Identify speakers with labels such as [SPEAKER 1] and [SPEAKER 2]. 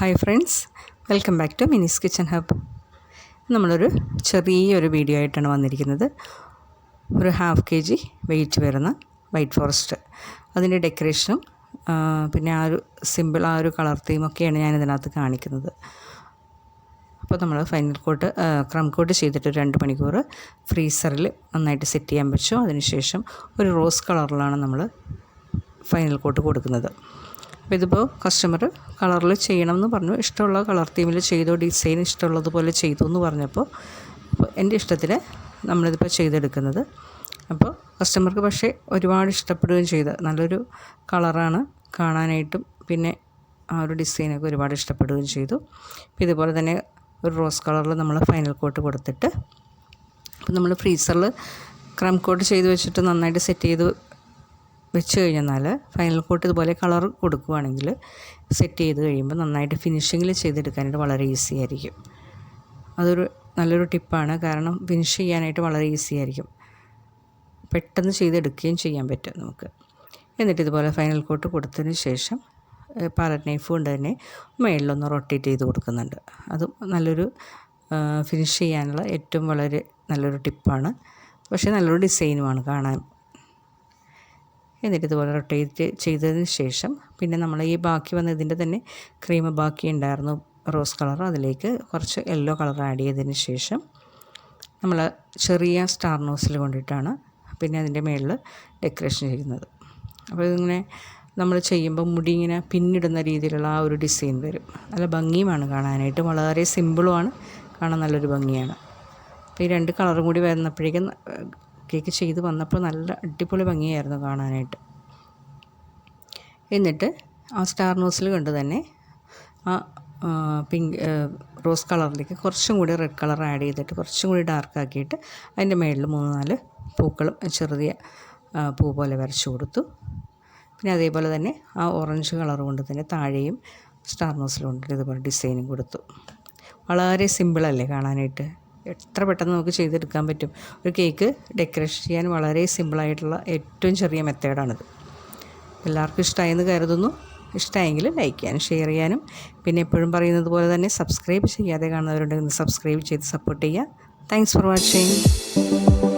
[SPEAKER 1] Hi friends welcome back to Mini's kitchen hub നമ്മളൊരു ചെറിയൊരു video ആയിട്ടാണ് വന്നിരിക്കുന്നത്. ഒരു ഹാഫ് കെ ജി വെയിറ്റ് വരുന്ന വൈറ്റ് ഫോറസ്റ്റ് അതിന്റെ ഡെക്കറേഷനും പിന്നെ ആ ഒരു സിമ്പിൾ ആ ഒരു കളർ തീമൊക്കെയാണ് ഞാൻ ഇതിനകത്ത് കാണിക്കുന്നത്. അപ്പോൾ നമ്മൾ ഫൈനൽ കോട്ട് ക്രം കോട്ട് ചെയ്തിട്ട് രണ്ട് മണിക്കൂർ ഫ്രീസറിൽ നന്നായിട്ട് സെറ്റ് ചെയ്യാൻ വെച്ചു അതിനുശേഷം ഒരു റോസ് കളറിലാണ് നമ്മൾ ഫൈനൽ കോട്ട് കൊടുക്കുന്നത്. അപ്പോൾ ഇതിപ്പോൾ കസ്റ്റമർ കളറിൽ ചെയ്യണം എന്ന് പറഞ്ഞു. ഇഷ്ടമുള്ള കളർ തീമിൽ ചെയ്തോ ഡിസൈൻ ഇഷ്ടമുള്ളതുപോലെ ചെയ്തു എന്ന് പറഞ്ഞപ്പോൾ അപ്പോൾ എന്റെ ഇഷ്ടത്തിൽ നമ്മളിതിപ്പോൾ ചെയ്തെടുക്കുന്നത്. അപ്പോൾ കസ്റ്റമർക്ക് പക്ഷേ ഒരുപാട് ഇഷ്ടപ്പെടുകയും ചെയ്ത്. നല്ലൊരു കളറാണ് കാണാനായിട്ടും പിന്നെ ആ ഒരു ഡിസൈനൊക്കെ ഒരുപാട് ഇഷ്ടപ്പെടുകയും ചെയ്തു. അപ്പോൾ ഇതുപോലെ തന്നെ ഒരു റോസ് കളറിൽ നമ്മൾ ഫൈനൽ കോട്ട് കൊടുത്തിട്ട് അപ്പോൾ നമ്മൾ ഫ്രീസറിൽ ക്രം കോട്ട് ചെയ്ത് വെച്ചിട്ട് നന്നായിട്ട് സെറ്റ് ചെയ്ത് വെച്ച് കഴിഞ്ഞാൽ ഫൈനൽ കോട്ട് ഇതുപോലെ കളർ കൊടുക്കുകയാണെങ്കിൽ സെറ്റ് ചെയ്ത് കഴിയുമ്പോൾ നന്നായിട്ട് ഫിനിഷിങ്ങിൽ ചെയ്തെടുക്കാനായിട്ട് വളരെ ഈസി ആയിരിക്കും. അതൊരു നല്ലൊരു ടിപ്പാണ് കാരണം ഫിനിഷ് ചെയ്യാനായിട്ട് വളരെ ഈസി ആയിരിക്കും. പെട്ടെന്ന് ചെയ്തെടുക്കുകയും ചെയ്യാൻ പറ്റും നമുക്ക്. എന്നിട്ട് ഇതുപോലെ ഫൈനൽ കോട്ട് കൊടുത്തതിന് ശേഷം പാലറ്റ് നൈഫ് കൊണ്ട് തന്നെ മേളിലൊന്ന് റൊട്ടേറ്റ് ചെയ്ത് കൊടുക്കുന്നുണ്ട്. അതും നല്ലൊരു ഫിനിഷ് ചെയ്യാനുള്ള ഏറ്റവും വളരെ നല്ലൊരു ടിപ്പാണ് പക്ഷേ നല്ലൊരു ഡിസൈനുമാണ് കാണാൻ എന്നിട്ട് ഇതുപോലെ റൊട്ടേറ്റ് ചെയ്തതിന് ശേഷം പിന്നെ നമ്മൾ ഈ ബാക്കി വന്ന ഇതിന്റെ തന്നെ ക്രീം ബാക്കി ഉണ്ടായിരുന്നു റോസ് കളർ അതിലേക്ക് കുറച്ച് യെല്ലോ കളർ ആഡ് ചെയ്തതിന് ശേഷം നമ്മൾ ചെറിയ സ്റ്റാർ നോസിൽ കൊണ്ടിട്ടാണ് പിന്നെ അതിന്റെ മുകളിൽ ഡെക്കറേഷൻ ചെയ്യുന്നത്. അപ്പോൾ ഇതിങ്ങനെ നമ്മൾ ചെയ്യുമ്പോൾ മുടി ഇങ്ങനെ പിന്നിടുന്ന രീതിയിലുള്ള ആ ഒരു ഡിസൈൻ വരും. നല്ല ഭംഗിയുമാണ് കാണാനായിട്ട്. വളരെ സിമ്പിളുമാണ് കാണാൻ നല്ലൊരു ഭംഗിയാണ്. അപ്പോൾ ഈ രണ്ട് കളറും കൂടി വരുന്നപ്പോഴേക്കും കേക്ക് ചെയ്ത് വന്നപ്പോൾ നല്ല അടിപൊളി ഭംഗിയായിരുന്നു കാണാനായിട്ട്. എന്നിട്ട് ആ സ്റ്റാർ നോസിൽ കണ്ട് തന്നെ ആ പിങ്ക് റോസ് കളറിലേക്ക് കുറച്ചും കൂടി റെഡ് കളർ ആഡ് ചെയ്തിട്ട് കുറച്ചും കൂടി ഡാർക്ക് ആക്കിയിട്ട് അതിന്റെ മുകളിൽ മൂന്ന് നാല് പൂക്കളും ചെറിയ പൂ പോലെ വരച്ചു കൊടുത്തു. പിന്നെ അതേപോലെ തന്നെ ആ ഓറഞ്ച് കളർ കൊണ്ട് തന്നെ താഴെയും സ്റ്റാർ നോസിൽ കൊണ്ടിട്ട് ഇതുപോലെ ഡിസൈനും കൊടുത്തു. വളരെ സിമ്പിളല്ലേ കാണാനായിട്ട്? എത്ര പെട്ടെന്ന് നമുക്ക് ചെയ്തെടുക്കാൻ പറ്റും. ഒരു കേക്ക് ഡെക്കറേഷൻ ചെയ്യാൻ വളരെ സിമ്പിളായിട്ടുള്ള ഏറ്റവും ചെറിയ മെത്തേഡാണിത്. എല്ലാവർക്കും ഇഷ്ടമായെന്ന് കരുതുന്നു. ഇഷ്ടമായെങ്കിൽ ലൈക്ക് ചെയ്യാനും ഷെയർ ചെയ്യാനും. പിന്നെ എപ്പോഴും പറയുന്നത് പോലെ തന്നെ സബ്സ്ക്രൈബ് ചെയ്യാതെ കാണുന്നവരുണ്ടെങ്കിൽ സബ്സ്ക്രൈബ് ചെയ്ത് സപ്പോർട്ട് ചെയ്യുക. Thanks for watching